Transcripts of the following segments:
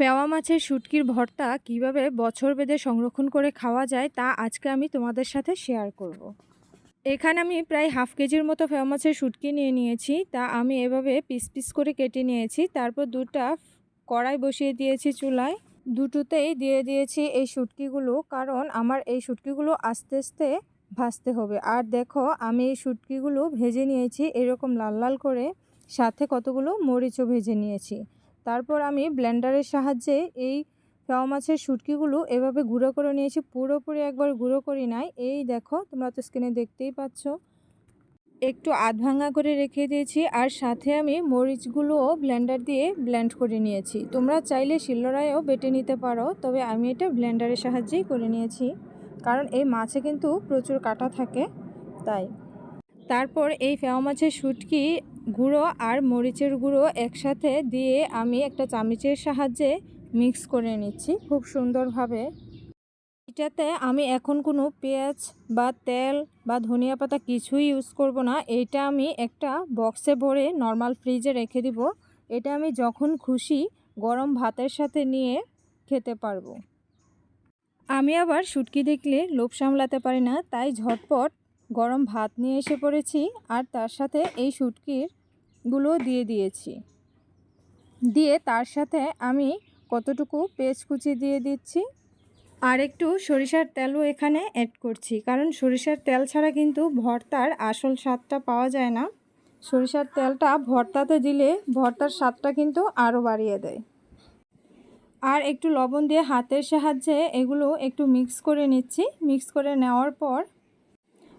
ফেওয়া মাছের শুটকির ভর্তা কীভাবে বছর বেঁধে সংরক্ষণ করে খাওয়া যায় তা আজকে আমি তোমাদের সাথে শেয়ার করব। এখানে আমি প্রায় হাফ কেজির মতো ফেওয়া মাছের শুটকি নিয়ে নিয়েছি। তা আমি এভাবে পিস পিস করে কেটে নিয়েছি। তারপর দুটা কড়াই বসিয়ে দিয়েছি চুলায়। দুটোতেই দিয়ে দিয়েছি এই শুটকিগুলো। কারণ আমার এই শুটকিগুলো আস্তে আস্তে ভাজতে হবে। আর দেখো, আমি এই শুটকিগুলো ভেজে নিয়েছি এরকম লাল লাল করে। সাথে কতগুলো মরিচও ভেজে নিয়েছি। তারপর আমি ব্লেন্ডারের সাহায্যে এই ফেওয়া মাছের শুটকিগুলো এভাবে গুঁড়ো করে নিয়েছি। পুরোপুরি একবার গুঁড়ো করি নাই। এই দেখো, তোমরা তো স্ক্রিনে দেখতেই পাচ্ছ। একটু আধ ভাঙা করে রেখে দিয়েছি আর সাথে আমি মরিচগুলোও ব্লেন্ডার দিয়ে ব্লেন্ড করে নিয়েছি। তোমরা চাইলে শিলনোড়ায়ও বেটে নিতে পারো, তবে আমি এটা ব্লেন্ডারের সাহায্যেই করে নিয়েছি, কারণ এই মাছে কিন্তু প্রচুর কাটা থাকে, তাই। তারপর এই ফেওয়া মাছের শুটকি গুঁড়ো আর মরিচের গুঁড়ো একসাথে দিয়ে আমি একটা চামচের সাহায্যে মিক্স করে নিচ্ছি খুব সুন্দরভাবে। এটাতে আমি এখন কোনো পেঁয়াজ বা তেল বা ধনিয়া পাতা কিছুই ইউজ করব না। এটা আমি একটা বক্সে ভরে নর্মাল ফ্রিজে রেখে দিব। এটা আমি যখন খুশি গরম ভাতের সাথে নিয়ে খেতে পারব। আমি আবার শুটকি দেখলে লোভ সামলাতে পারি না, তাই ঝটপট গরম ভাত নিয়ে এসে পড়েছি। আর তার সাথে এই শুটকির গুলো দিয়ে দিয়েছি। দিয়ে তার সাথে আমি কতটুকু পেঁয়াজ কুচি দিয়ে দিচ্ছি? আর একটু সরিষার তেলও এখানে অ্যাড করছি। কারণ সরিষার তেল ছাড়া কিন্তু ভর্তার আসল স্বাদটা পাওয়া যায় না। সরিষার তেলটা ভর্তাতে দিলে ভর্তার স্বাদটা কিন্তু আরও বাড়িয়ে দেয়। আর একটু লবণ দিয়ে হাতের সাহায্যে এগুলো একটু মিক্স করে নিচ্ছি। মিক্স করে নেওয়ার পর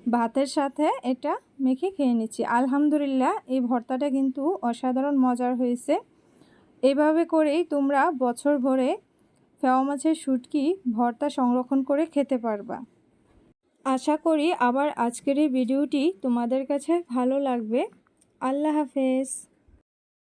ভাতের সাথে এটা মেখে খেয়ে নিচ্ছি। আলহামদুলিল্লাহ, এই ভর্তাটা কিন্তু অসাধারণ মজার হয়েছে। এভাবে করেই তোমরা বছর ভরে ফেওয়া মাছের শুটকি ভর্তা সংরক্ষণ করে খেতে পারবা। আশা করি আবার আজকের এই ভিডিওটি তোমাদের কাছে ভালো লাগবে। আল্লাহ হাফেজ।